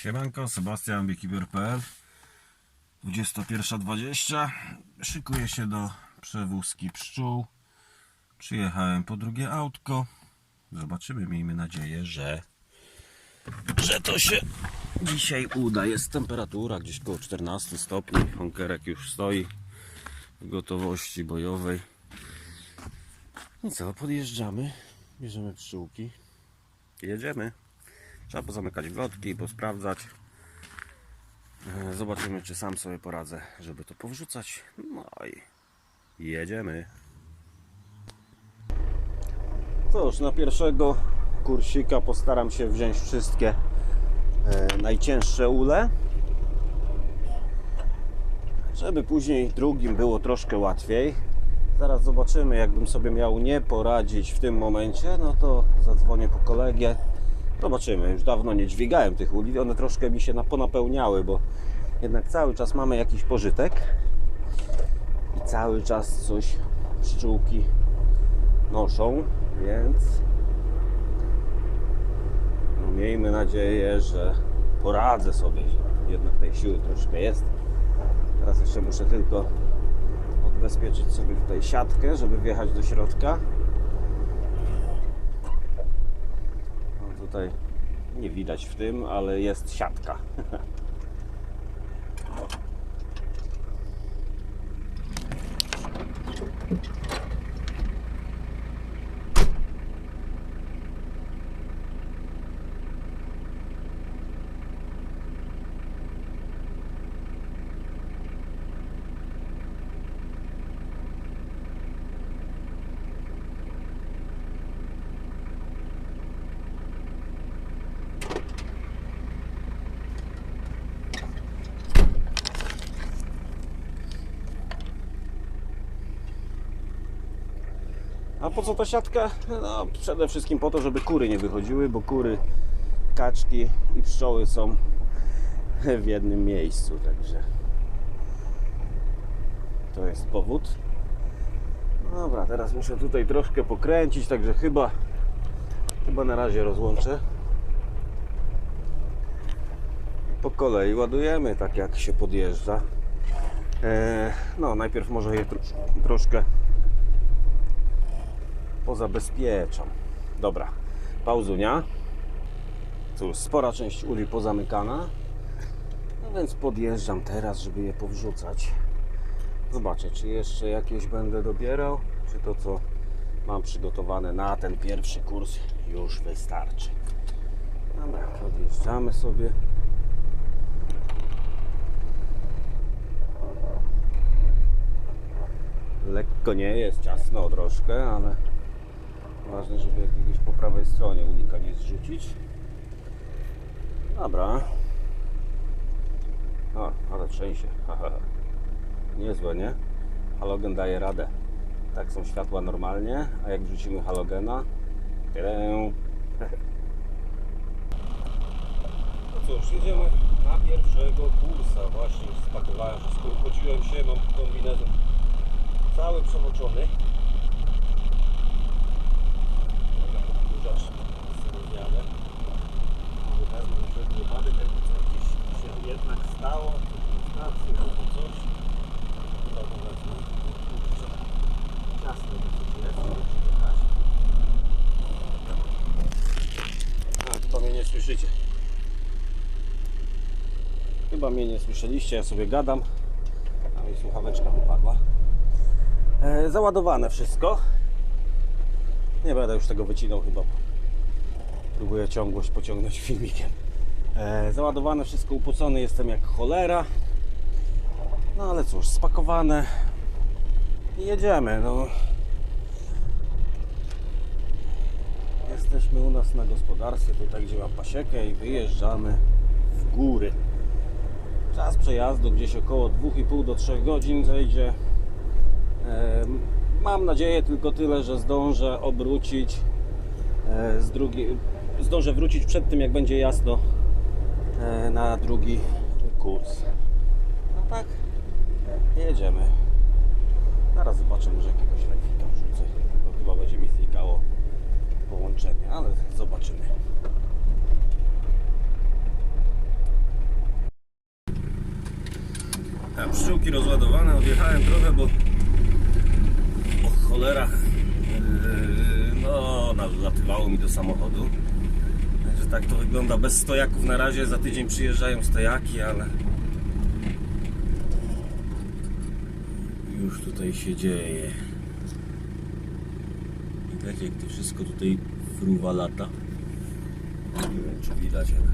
Siemanko, Sebastian, Beekeeper.pl 21.20 Szykuję się do przewózki pszczół Przyjechałem po drugie autko Zobaczymy, miejmy nadzieję, że że to się dzisiaj uda. Jest temperatura gdzieś koło 14 stopni. Honkerek już stoi w gotowości bojowej. I co, podjeżdżamy, bierzemy pszczółki jedziemy. Trzeba pozamykać wlotki, posprawdzać. E, Zobaczymy, czy sam sobie poradzę, żeby to powrzucać. No i jedziemy. Cóż, na pierwszego kursika postaram się wziąć wszystkie e, najcięższe ule, żeby później drugim było troszkę łatwiej. Zaraz zobaczymy, jakbym sobie miał nie poradzić w tym momencie, no to zadzwonię po kolegę. Zobaczymy, już dawno nie dźwigałem tych uli, one troszkę mi się na- ponapełniały, bo jednak cały czas mamy jakiś pożytek i cały czas coś pszczółki noszą, więc no miejmy nadzieję, że poradzę sobie. Jednak tej siły troszkę jest. Teraz jeszcze muszę tylko odbezpieczyć sobie tutaj siatkę, żeby wjechać do środka. No tutaj nie widać w tym, ale jest siatka. Po co ta siatka? No, przede wszystkim po to, żeby kury nie wychodziły, bo kury, kaczki i pszczoły są w jednym miejscu, także to jest powód. No Dobra, teraz muszę tutaj troszkę pokręcić, także chyba chyba na razie rozłączę. Po kolei ładujemy, tak jak się podjeżdża. E, no, najpierw może je trosz, troszkę pozabezpieczam. Dobra, pauzunia. Cóż, spora część uli pozamykana. No więc podjeżdżam teraz, żeby je powrzucać. Zobaczę, czy jeszcze jakieś będę dobierał, czy to co mam przygotowane na ten pierwszy kurs już wystarczy. Dobra, podjeżdżamy sobie. Lekko nie jest, ciasno troszkę, ale ważne, żeby jakiegoś po prawej stronie unika nie zrzucić. Dobra. O, ale trzęsie. Niezłe, nie? Halogen daje radę. Tak są światła normalnie, a jak wrzucimy halogena. No cóż, jedziemy na pierwszego kursa. Właśnie spakowałem wszystko, uchodziłem się, mam kombinezon cały przemoczony. Dobra, podkurzacz sobie zjadę. Może wezmę na wszelki wypadek, jakby co jakieś się jednak stało, jakieś stacje albo coś. Chyba to wezmę. Kurczę, ciasno to coś jest, muszę przyjechać. A, słyszycie. Chyba mnie nie słyszeliście, ja sobie gadam. A mi słuchaweczka wypadła. E, załadowane wszystko. Nie będę już tego wycinał chyba. Próbuję ciągłość pociągnąć filmikiem. E, załadowane wszystko, upocony jestem jak cholera. No ale cóż, spakowane. I jedziemy. No. Jesteśmy u nas na gospodarstwie, tutaj gdzie mam pasiekę i wyjeżdżamy w góry. Czas przejazdu gdzieś około 2,5 do 3 godzin zejdzie. Mam nadzieję tylko tyle, że zdążę obrócić e, z drugiej, zdążę wrócić przed tym jak będzie jasno e, na drugi kurs. No tak, jedziemy. Zaraz zobaczę, może jakiegoś lejfika wrzucę. To chyba będzie połączenie, ale zobaczymy. A pszczółki rozładowane, odjechałem trochę, bo o cholera yy, no, nalatywało mi do samochodu. Że tak to wygląda. Bez stojaków na razie, za tydzień przyjeżdżają stojaki, ale już tutaj się dzieje. Widać jak to wszystko tutaj fruwa lata. Nie wiem czy widać, ale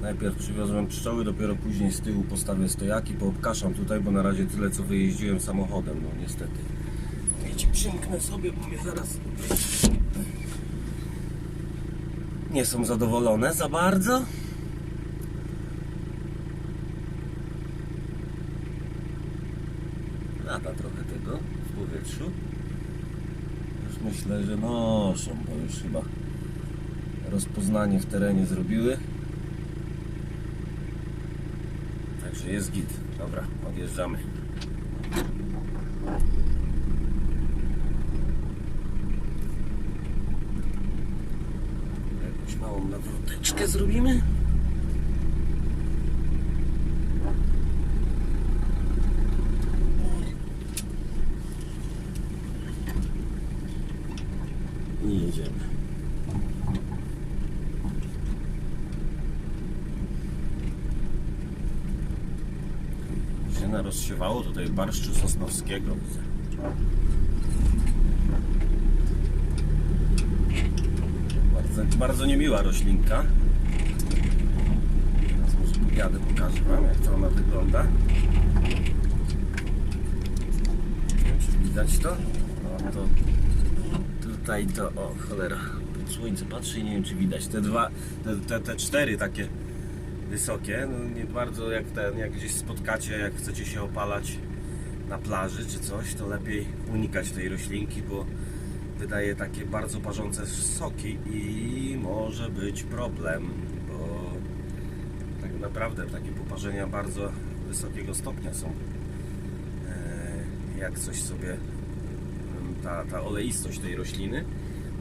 Najpierw przywiozłem pszczoły, dopiero później z tyłu postawię stojaki, poobkaszam tutaj, bo na razie tyle co wyjeździłem samochodem, no niestety. Wiecie, przymknę sobie, bo mnie zaraz... Nie są zadowolone za bardzo. Lata trochę tego w powietrzu. Już myślę, że noszą, bo już chyba rozpoznanie w terenie zrobiły. Także jest git. Dobra, odjeżdżamy. Jakąś małą nawroteczkę zrobimy. I jedziemy. się rozsiewało tutaj barszczu sosnowskiego. Bardzo, bardzo niemiła roślinka. Teraz może podjadę, pokażę Wam jak to ona wygląda. Nie wiem, czy widać to? No to tutaj to, o cholera, słońce patrzy i nie wiem czy widać. Te dwa, te, te, te cztery takie wysokie, no nie bardzo jak ten, jak gdzieś spotkacie, jak chcecie się opalać na plaży czy coś, to lepiej unikać tej roślinki, bo wydaje takie bardzo parzące soki i może być problem, bo tak naprawdę takie poparzenia bardzo wysokiego stopnia są. E, Jak coś sobie ta, ta oleistość tej rośliny,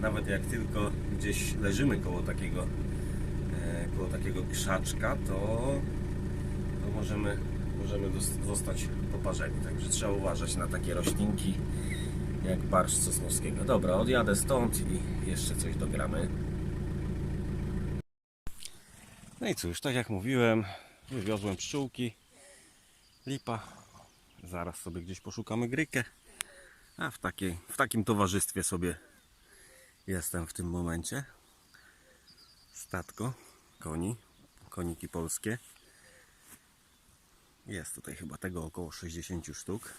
nawet jak tylko gdzieś leżymy koło takiego e, koło takiego krzaczka, to, to możemy, możemy zostać poparzeni. Także trzeba uważać na takie roślinki jak barszcz sosnowskiego. Dobra, odjadę stąd i jeszcze coś dogramy. No i cóż, tak jak mówiłem, wywiozłem pszczółki, lipa. Zaraz sobie gdzieś poszukamy grykę. A w, takiej, w takim towarzystwie sobie jestem w tym momencie. Statko koni, koniki polskie. Jest tutaj chyba tego około 60 sztuk.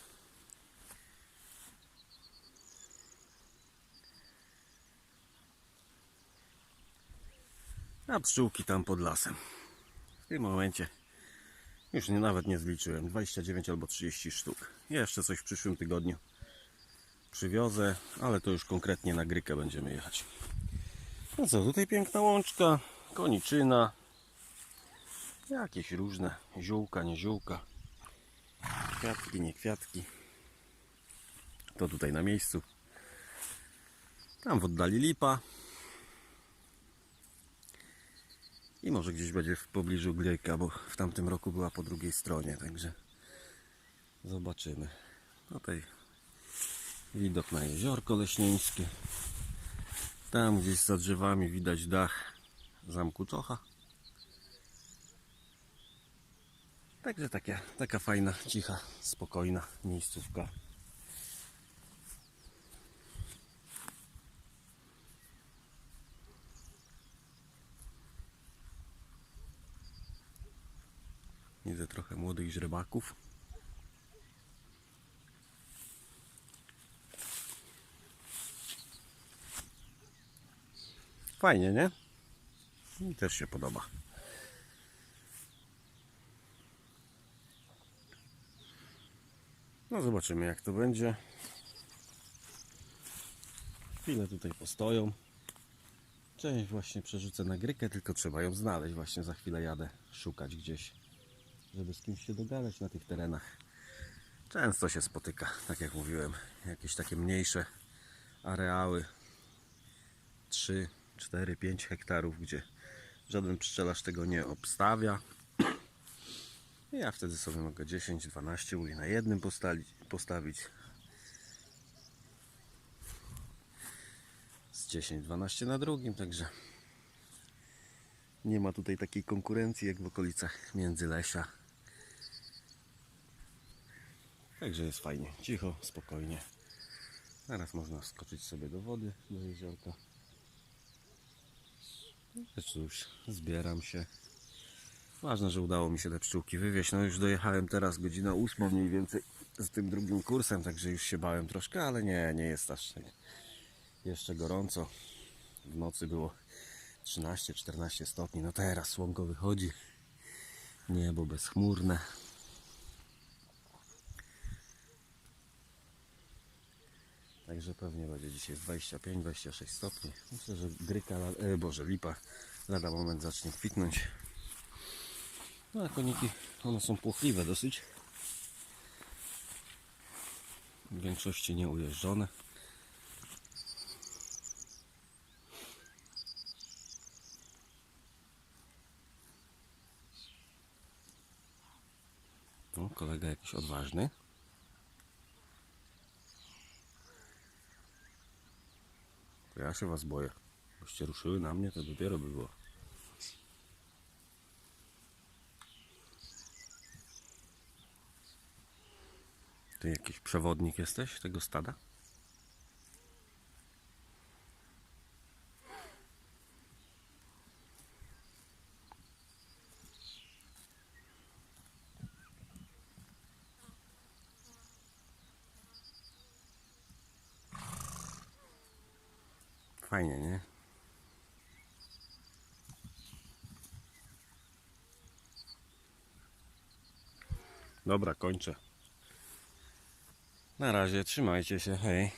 A pszczółki tam pod lasem. W tym momencie już nie, nawet nie zliczyłem. 29 albo 30 sztuk. Jeszcze coś w przyszłym tygodniu przywiozę, ale to już konkretnie na grykę będziemy jechać. No co, tutaj piękna łączka, koniczyna, jakieś różne ziółka, nie ziółka, kwiatki, nie kwiatki. To tutaj na miejscu. Tam w oddali lipa. I może gdzieś będzie w pobliżu gryka, bo w tamtym roku była po drugiej stronie, także zobaczymy. Tutaj widok na jeziorko leśnieńskie. Tam gdzieś za drzewami widać dach zamku Czocha. Także taka, taka fajna, cicha, spokojna miejscówka. Widzę trochę młodych źrebaków. Fajnie, nie? Mi też się podoba. No zobaczymy jak to będzie. Chwilę tutaj postoją. Część właśnie przerzucę na grykę, tylko trzeba ją znaleźć. Właśnie za chwilę jadę szukać gdzieś, żeby z kimś się dogadać na tych terenach. Często się spotyka, tak jak mówiłem, jakieś takie mniejsze areały 3, 4, 5 hektarów, gdzie Żaden pszczelarz tego nie obstawia. Ja wtedy sobie mogę 10-12 uli na jednym postawić, postawić. Z 10-12 na drugim, także nie ma tutaj takiej konkurencji jak w okolicach Międzylesia. Także jest fajnie, cicho, spokojnie. Teraz można skoczyć sobie do wody, do jeziorka. No cóż, zbieram się. Ważne, że udało mi się te pszczółki wywieźć. No już dojechałem teraz godzina ósma mniej więcej z tym drugim kursem, także już się bałem troszkę, ale nie, nie jest aż jeszcze gorąco. W nocy było 13-14 stopni. No teraz słonko wychodzi. Niebo bezchmurne. Także pewnie będzie dzisiaj 25-26 stopni. Myślę, że gryka, e, boże, lipa lada moment zacznie kwitnąć. No a koniki, one są płochliwe dosyć. W większości nie ujeżdżone. No, kolega jakiś odważny. Ja się was boję. Byście ruszyły na mnie, to dopiero by było. Ty jakiś przewodnik jesteś tego stada? Fajnie, nie? Dobra, kończę. Na razie, trzymajcie się, hej.